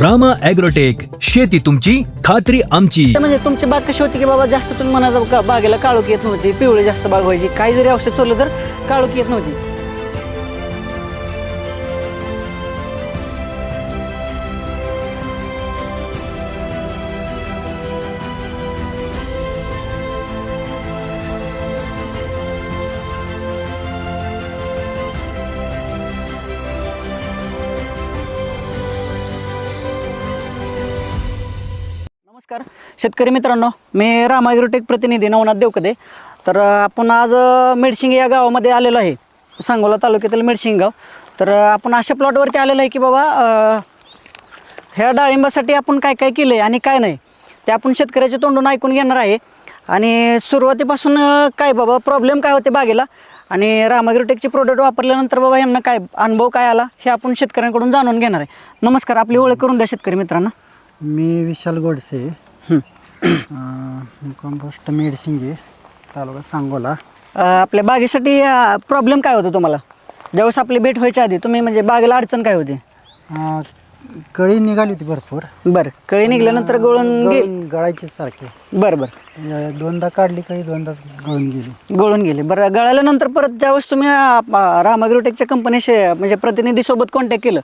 Rama agrotech शेती तुमची खात्री आमची. म्हणजे तुमची बाग कशी होती की बाबा जास्त तुम्ही म्हणायचं का बागेला काळोख येत नव्हती पिवळी जास्त बाग व्हायची काही जरी औषध सोडलं तर काळोख येत नव्हती. शेतकरी मित्रांनो मी रामागिरोटेक प्रतिनिधी नवनाथ देवकदे. तर आपण आज मेडशिंग या गावामध्ये आलेलो आहे. सांगोला तालुक्यातील मेडशिंग गाव तर आपण अशा प्लॉटवरती आलेलो आहे की बाबा ह्या डाळिंबासाठी आपण काय काय केलं आहे आणि काय नाही ते आपण शेतकऱ्याच्या तोंडून ऐकून घेणार आहे. आणि सुरुवातीपासून काय बाबा प्रॉब्लेम काय होते बागेला? आणि रामागिरोटेकचे प्रोडक्ट वापरल्यानंतर बाबा यांना काय अनुभव काय आला हे आपण शेतकऱ्यांकडून जाणून घेणार आहे. नमस्कार आपली ओळख करून द्या शेतकरी मित्रांना. मी विशाल गोडसे. कंपोस्ट मेडशिंगे तालुका सांगोला. आपल्या बागेसाठी प्रॉब्लेम काय होतो तुम्हाला? ज्यावेळेस आपली भेट व्हायच्या आधी तुम्ही म्हणजे बागेला अडचण काय होती? कळी निघाली होती भरपूर. बरं कळी निघाल्यानंतर गळून गेली? गळून गळायची सारखी. बरं बरं. अं, दोनदा काढली कळी दोनदा गळून गेली. गळून गेली. बरं गळाल्यानंतर परत ज्यावेळेस तुम्ही रामाग्रोटेकच्या कंपनीशी म्हणजे प्रतिनिधीसोबत कॉन्टॅक्ट केलं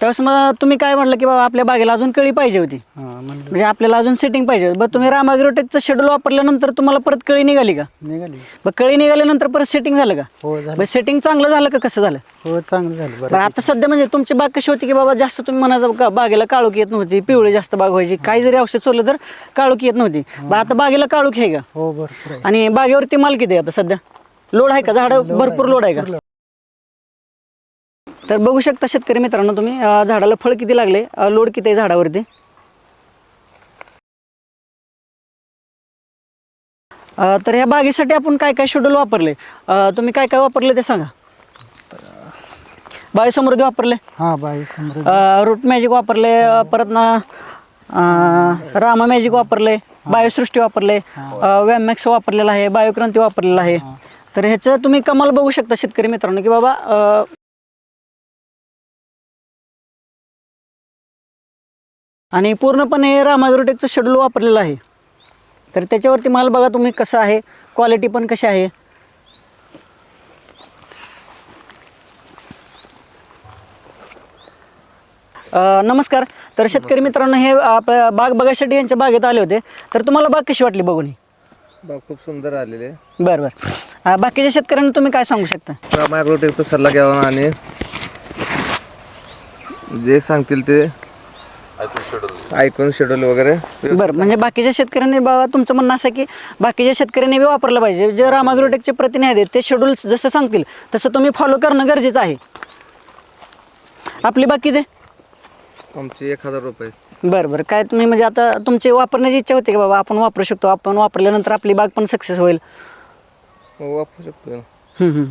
त्यावेळेस मग तुम्ही काय म्हटलं की बाबा आपल्या बागेला अजून कळी पाहिजे होती? हां म्हणलं. म्हणजे आपल्याला अजून सेटिंग पाहिजे होती. बरं तुम्ही रामाग्रोटेकचं शेड्यूल वापरल्यानंतर तुम्हाला परत कळी निघाली का? निघाली. कळी निघाल्यानंतर परत सेटिंग झालं का? हो झालं. बरं सेटिंग चांगलं झालं का? कसं झालं? हो चांगलं झालं. बरं बरं आता सध्या म्हणजे तुमची बाग कशी होती की बाबा जास्त तुम्ही म्हणायचं का बागेला काळोख येत नव्हती पिवळी जास्त बाग व्हायची. काही जरी औषध सोडलं तर काळोख येत नव्हती. आता बागेला काळोख आहे का? हो भरपूर आहे. आणि बागेवरती माल किती आहे आता सध्या. लोड आहे का? झाडं? भरपूर लोड आहे का? तर बघू शकता शेतकरी मित्रांनो तुम्ही अं, झाडाला फळ किती लागले? अं, लोड किती आहे झाडावरती? अं, तर ह्या बागेसाठी आपण काय काय शेड्यूल वापरले? अं, तुम्ही काय काय वापरले ते सांगा. बायोसमृद्धी वापरले? हां बाई समृद्ध रूट मॅजिक वापरले अ, परत ना अ, रामा मॅजिक वापरले बायोसृष्टी वापरले वॅमॅक्स वापरलेला आहे बायोक्रांती वापरलेला आहे. तर ह्याचं तुम्ही कमाल बघू शकता शेतकरी मित्रांनो की बाबा अ, आणि पूर्णपणे रामाग्रोटेकचं शेड्यूल वापरलेलं आहे. तर त्याच्यावरती माल बघा तुम्ही कसं आहे क्वालिटी पण कशी आहे. अ, नमस्कार. तर शेतकरी मित्रांनो हे आपल्या बाग बघायसाठी यांच्या बागेत आले होते. तर तुम्हाला बाग कशी वाटली बघून? बाग खूप सुंदर आलेले बरं बरं. अ, बाकीच्या शेतकऱ्यांना तुम्ही काय सांगू शकता? रामायग्रोटेकचा सल्ला घ्यावा आणि जे सांगतील ते ऐकून शेड्यूल वगैरे. बरं म्हणजे बाकीच्या शेतकऱ्यांनी बाबा तुमचं म्हणणं असं की बाकीच्या शेतकऱ्यांनी बी वापरलं पाहिजे. जे रामाग्रोटेकचे प्रतिनिधी आहेत ते शेड्यूल जसं सांगतील तसं तुम्ही फॉलो करणं गरजेचं आहे. आपली बाकी ते? आमचे एक हजार रुपये. बरं बरं. काय तुम्ही म्हणजे आता तुमची वापरण्याची इच्छा होती की बाबा? आपण वापरू शकतो. आपण वापरल्यानंतर आपली बाग पण सक्सेस होईल. हो, वापरू शकतो हम्म, हम्म.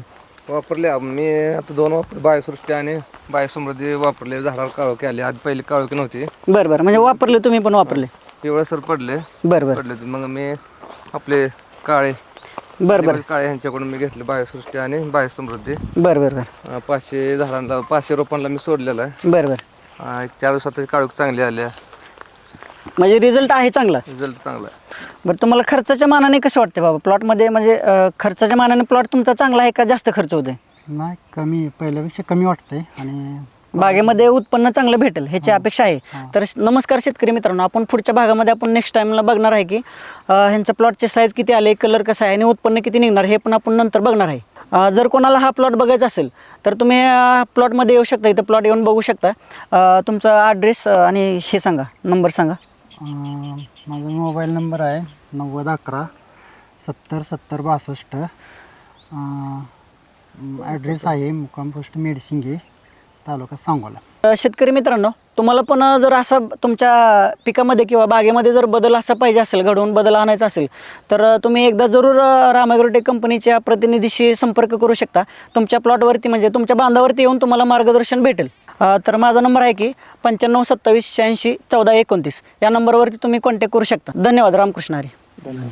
वापरले आम- मी आता दोन वापर बायोसृष्टी आणि बायोसमृद्धी वापरले. झाडावर काळोखी आली. आधी पहिली काळोखी नव्हती. बरं बरं. म्हणजे वापरले तुम्ही पण वापरले. पिवळसर पडले. बरं बरं. पडले मग मी आपले काळे बरं बरं. काळे ह्यांच्याकडून मी घेतले. बायोसृष्टी आणि बायोसमृद्धी. बरं बरं बरं. अं, पाचशे झाडांना पाचशे रोपांना मी सोडलेलं आहे. बरं बरं. एक चार दिवसात काळोख चांगली आल्या. म्हणजे रिझल्ट आहे चांगला? रिझल्ट चांगला आहे. बरं तुम्हाला खर्चाच्या मानाने कसं वाटते बाबा? प्लॉटमध्ये म्हणजे अं, खर्चाच्या मानाने प्लॉट तुमचा चांगला आहे का जास्त खर्च होते नाही कमी पहिल्यापेक्षा कमी वाटतंय आणि बागेमध्ये उत्पन्न चांगलं भेटेल ह्याची अपेक्षा आहे. तर श- नमस्कार शेतकरी मित्रांनो आपण पुढच्या भागामध्ये आपण नेक्स्ट टाइमला बघणार आहे की अं, ह्यांचं प्लॉटचे साईज किती आले कलर कसं आहे आणि उत्पन्न किती निघणार हे पण आपण नंतर बघणार आहे. जर कोणाला हा प्लॉट बघायचा असेल तर तुम्ही प्लॉटमध्ये येऊ शकता इथं प्लॉट येऊन बघू शकता. तुमचा ॲड्रेस आणि हे सांगा नंबर सांगा. माझा मोबाईल नंबर आहे नव्वद अकरा सत्तर सत्तर बासष्ट. ॲड्रेस आहे मुक्काम पोस्ट मेडसिंगे तालुका सांगोला. शेतकरी मित्रांनो तुम्हाला पण जर असा तुमच्या पिकामध्ये किंवा बागेमध्ये जर बदल असा पाहिजे असेल घडवून बदल आणायचा असेल तर तुम्ही एकदा जरूर अ, रामाग्रोटेक कंपनीच्या प्रतिनिधीशी संपर्क करू शकता. तुमच्या प्लॉटवरती म्हणजे तुमच्या बांधावरती येऊन तुम्हाला मार्गदर्शन भेटेल. तर माझा नंबर आहे की पंच्याण्णव सत्तावीस शहाऐंशी चौदा एकोणतीस. या नंबरवरती तुम्ही कॉन्टॅक्ट करू शकता. धन्यवाद रामकृष्ण हरी. धन्यवाद.